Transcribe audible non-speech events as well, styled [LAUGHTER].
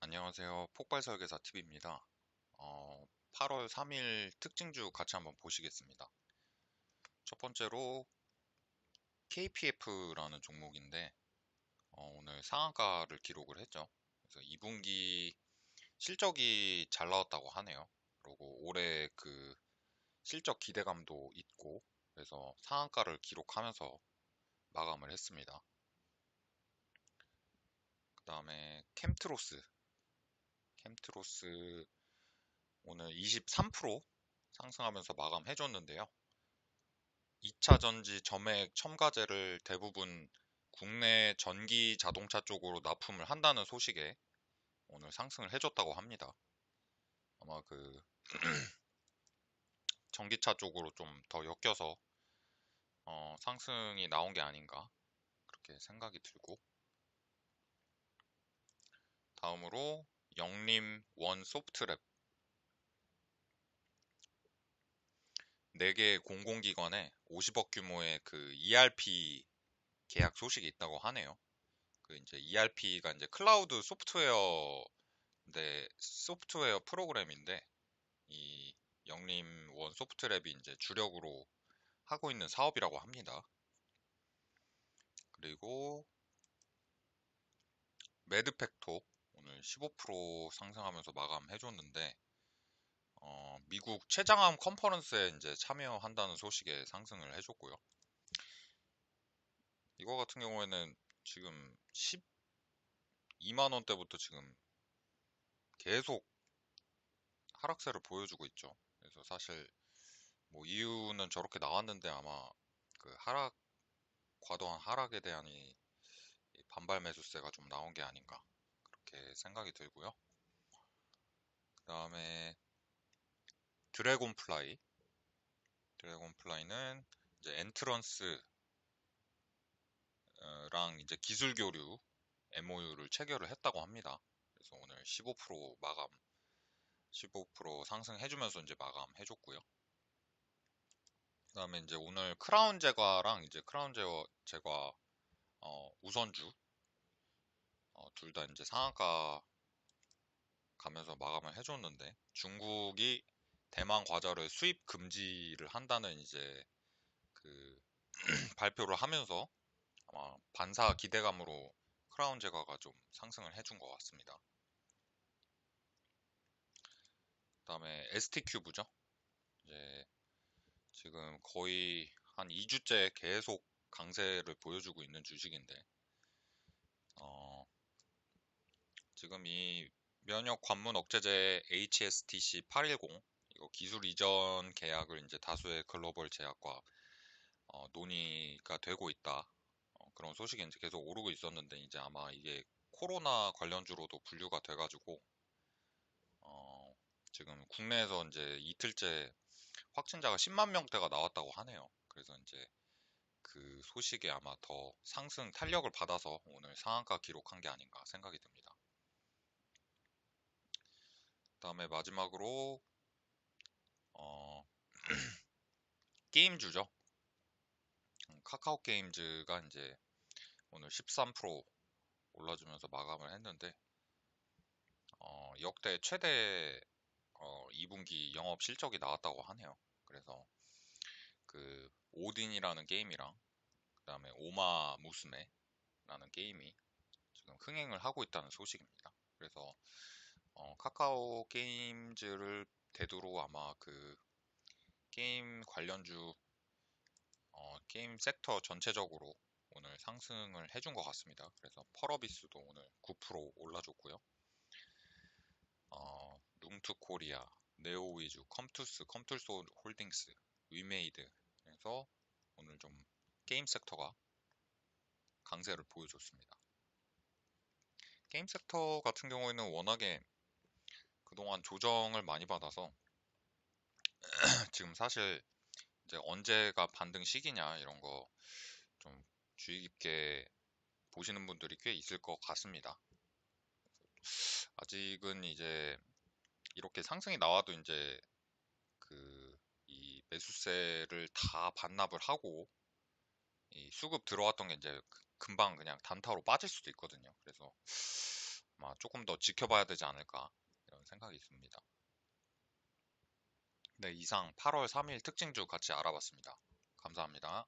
안녕하세요. 폭발 설계사 TV입니다. 어, 8월 3일 특징주 같이 한번 보시겠습니다. 첫 번째로 KPF라는 종목인데 어, 오늘 상한가를 기록을 했죠. 그래서 2분기 실적이 잘 나왔다고 하네요. 그리고 올해 그 실적 기대감도 있고 그래서 상한가를 기록하면서 마감을 했습니다. 그 다음에 캠트로스 캠트로스 오늘 23% 상승하면서 마감해줬는데요. 2차 전지 점액 첨가제를 대부분 국내 전기 자동차 쪽으로 납품을 한다는 소식에 오늘 상승을 해줬다고 합니다. 아마 그 [CLEARS THROAT] 전기차 쪽으로 좀 더 엮여서 어, 상승이 나온 게 아닌가? 그렇게 생각이 들고. 다음으로 영림 원 소프트랩. 4개 공공기관에 50억 규모의 그 ERP 계약 소식이 있다고 하네요. 그 이제 ERP가 이제 클라우드 소프트웨어 네, 소프트웨어 프로그램인데 이 영림 원 소프트랩이 이제 주력으로 하고 있는 사업이라고 합니다. 그리고 매드팩토 오늘 15% 상승하면서 마감해줬는데 어, 미국 최장암 컨퍼런스에 이제 참여한다는 소식에 상승을 해줬고요. 이거 같은 경우에는 지금 12만 원대부터 지금 계속 하락세를 보여주고 있죠. 그래서 사실 뭐 이유는 저렇게 나왔는데 아마 그 하락 과도한 하락에 대한 이 반발 매수세가 좀 나온 게 아닌가 그렇게 생각이 들고요. 그 다음에 드래곤 플라이 드래곤 플라이는 이제 엔트런스랑 이제 기술 교류 MOU를 체결을 했다고 합니다. 그래서 오늘 15% 마감 15% 상승해주면서 이제 마감해줬고요. 그 다음에 이제 오늘 크라운 제과랑 이제 크라운 제과, 제과 어, 우선주 어, 둘 다 이제 상한가 가면서 마감을 해줬는데 중국이 대만 과자를 수입 금지를 한다는 이제 그 [CLEARS THROAT] 발표를 하면서 아마 반사 기대감으로 크라운 제과가 좀 상승을 해준 것 같습니다. 그 다음에 ST 큐브죠. 이제 지금 거의 한 2주째 계속 강세를 보여주고 있는 주식인데 어, 지금 이 면역 관문 억제제 HSTC 810 이거 기술 이전 계약을 이제 다수의 글로벌 제약과 어, 논의가 되고 있다. 어, 그런 소식이 이제 계속 오르고 있었는데 이제 아마 이게 코로나 관련주로도 분류가 돼가지고 어, 지금 국내에서 이제 이틀째 확진자가 10만 명대가 나왔다고 하네요. 그래서 이제 그 소식에 아마 더 상승 탄력을 받아서 오늘 상한가 기록한 게 아닌가 생각이 듭니다. 그다음에 마지막으로 어, [CLEARS THROAT] 게임주죠. 카카오 게임즈가 이제 오늘 13% 올라주면서 마감을 했는데 어, 역대 최대 어, 2분기 영업 실적이 나왔다고 하네요. 그래서 그 오딘이라는 게임이랑 그다음에 오마 무스메라는 게임이 지금 흥행을 하고 있다는 소식입니다. 그래서 어, 카카오 게임즈를 대두로 아마 그 게임 관련주 어, 게임 섹터 전체적으로 오늘 상승을 해준 것 같습니다. 그래서 펄어비스도 오늘 9% 올라줬고요. 어, 룽투 코리아, 네오위주, 컴투스, 컴툴소 홀딩스, 위메이드 그래서 오늘 좀 게임 섹터가 강세를 보여줬습니다. 게임 섹터 같은 경우에는 워낙에 그동안 조정을 많이 받아서 [CLEARS THROAT] 지금 사실 이제 언제가 반등 시기냐 이런 거 좀 주의 깊게 보시는 분들이 꽤 있을 것 같습니다. 아직은 이제 이렇게 상승이 나와도 이제 그 이 매수세를 다 반납을 하고 이 수급 들어왔던 게 이제 금방 그냥 단타로 빠질 수도 있거든요. 그래서 아마 조금 더 지켜봐야 되지 않을까 이런 생각이 있습니다. 네, 이상 8월 3일 특징주 같이 알아봤습니다. 감사합니다.